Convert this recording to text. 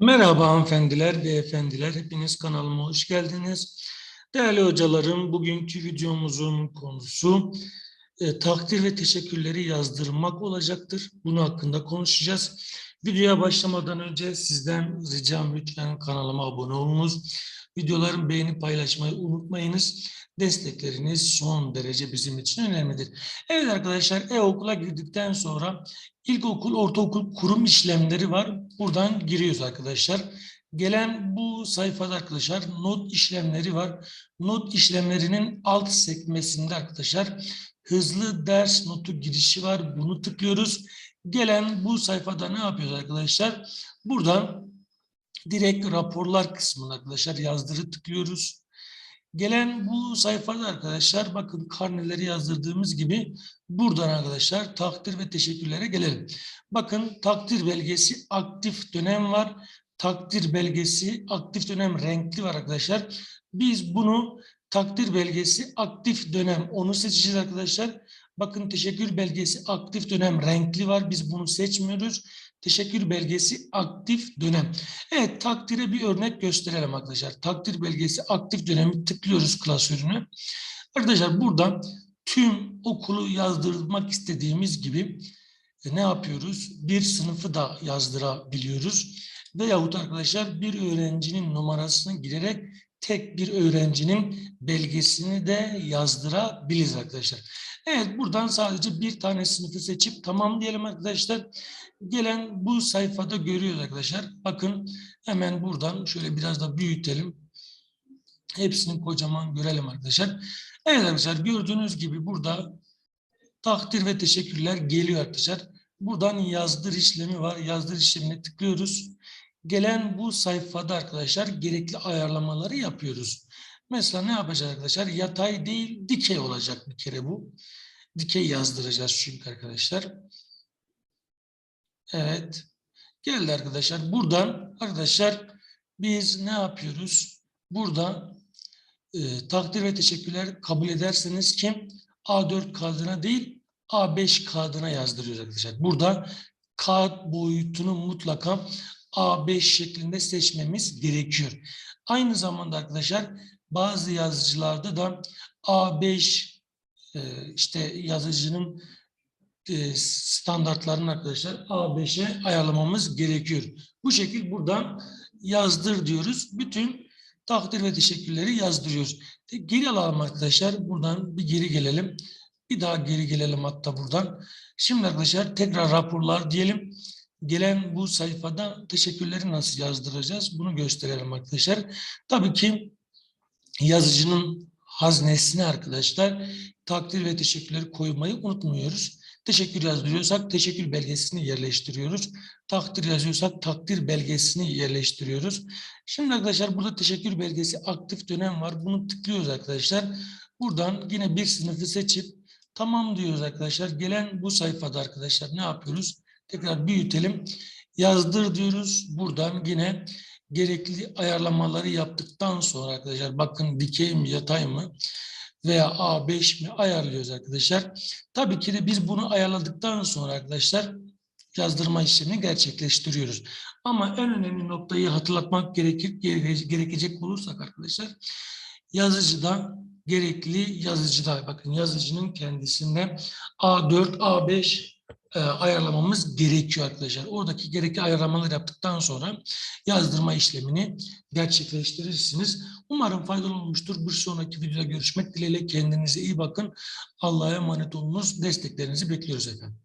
Merhaba hanımefendiler, beyefendiler. Hepiniz kanalıma hoş geldiniz. Değerli hocalarım, bugünkü videomuzun konusu e, takdir ve teşekkürleri yazdırmak olacaktır. Bunu hakkında konuşacağız. Videoya başlamadan önce sizden ricam lütfen kanalıma abone olunuz. Videoların beğeni paylaşmayı unutmayınız. Destekleriniz son derece bizim için önemlidir. Evet arkadaşlar e-okula girdikten sonra ilkokul, ortaokul kurum işlemleri var. Buradan giriyoruz arkadaşlar. Gelen bu sayfada arkadaşlar not işlemleri var. Not işlemlerinin alt sekmesinde arkadaşlar hızlı ders notu girişi var. Bunu tıklıyoruz. Gelen bu sayfada ne yapıyoruz arkadaşlar? Buradan direkt raporlar kısmına arkadaşlar yazdırı tıklıyoruz. Gelen bu sayfada arkadaşlar bakın karneleri yazdırdığımız gibi buradan arkadaşlar takdir ve teşekkürlere gelelim. Bakın takdir belgesi aktif dönem var. Takdir belgesi aktif dönem renkli var arkadaşlar. Biz bunu takdir belgesi aktif dönem onu seçeceğiz arkadaşlar. Bakın teşekkür belgesi aktif dönem renkli var. Biz bunu seçmiyoruz. Teşekkür belgesi aktif dönem. Evet takdire bir örnek gösterelim arkadaşlar. Takdir belgesi aktif dönemi tıklıyoruz klasörüne. Arkadaşlar buradan tüm okulu yazdırmak istediğimiz gibi e, ne yapıyoruz? Bir sınıfı da yazdırabiliyoruz. Veyahut arkadaşlar bir öğrencinin numarasını girerek tek bir öğrencinin belgesini de yazdırabiliriz arkadaşlar. Evet buradan sadece bir tane sınıfı seçip tamam diyelim arkadaşlar. Gelen bu sayfada görüyoruz arkadaşlar. Bakın hemen buradan şöyle biraz da büyütelim. Hepsini kocaman görelim arkadaşlar. Evet arkadaşlar gördüğünüz gibi burada takdir ve teşekkürler geliyor arkadaşlar. Buradan yazdır işlemi var. Yazdır işlemine tıklıyoruz. Gelen bu sayfada arkadaşlar gerekli ayarlamaları yapıyoruz. Mesela ne yapacağız arkadaşlar? Yatay değil dikey olacak bir kere bu. Dikey yazdıracağız çünkü arkadaşlar. Evet. Geldi arkadaşlar. Buradan arkadaşlar biz ne yapıyoruz? Burada e, takdir ve teşekkürler kabul ederseniz kim? A4 kağıdına değil A5 kağıdına yazdırıyoruz arkadaşlar. Burada kağıt boyutunu mutlaka A5 şeklinde seçmemiz gerekiyor. Aynı zamanda arkadaşlar bazı yazıcılarda da A5 e, işte yazıcının e, standartlarını arkadaşlar A5'e ayarlamamız gerekiyor. Bu şekil buradan yazdır diyoruz. Bütün takdir ve teşekkürleri yazdırıyoruz. Geri alalım arkadaşlar. Buradan bir geri gelelim. Bir daha geri gelelim hatta buradan. Şimdi arkadaşlar tekrar raporlar diyelim. Gelen bu sayfada teşekkürleri nasıl yazdıracağız? Bunu gösterelim arkadaşlar. Tabii ki yazıcının haznesine arkadaşlar takdir ve teşekkürleri koymayı unutmuyoruz. Teşekkür yazdırıyorsak teşekkür belgesini yerleştiriyoruz. Takdir yazıyorsak takdir belgesini yerleştiriyoruz. Şimdi arkadaşlar burada teşekkür belgesi aktif dönem var. Bunu tıklıyoruz arkadaşlar. Buradan yine bir sınıfı seçip tamam diyoruz arkadaşlar. Gelen bu sayfada arkadaşlar ne yapıyoruz? Tekrar büyütelim. Yazdır diyoruz. Buradan yine gerekli ayarlamaları yaptıktan sonra arkadaşlar bakın dikey mi yatay mı veya A5 mi ayarlıyoruz arkadaşlar. Tabii ki de biz bunu ayarladıktan sonra arkadaşlar yazdırma işlemini gerçekleştiriyoruz. Ama en önemli noktayı hatırlatmak gerekir, gerekecek olursak arkadaşlar yazıcıda gerekli yazıcıda bakın yazıcının kendisinde A4, A5 e, ayarlamamız gerekiyor arkadaşlar. Oradaki gerekli ayarlamaları yaptıktan sonra yazdırma işlemini gerçekleştirirsiniz. Umarım faydalı olmuştur. Bir sonraki videoda görüşmek dileğiyle kendinize iyi bakın. Allah'a emanet olunuz. Desteklerinizi bekliyoruz efendim.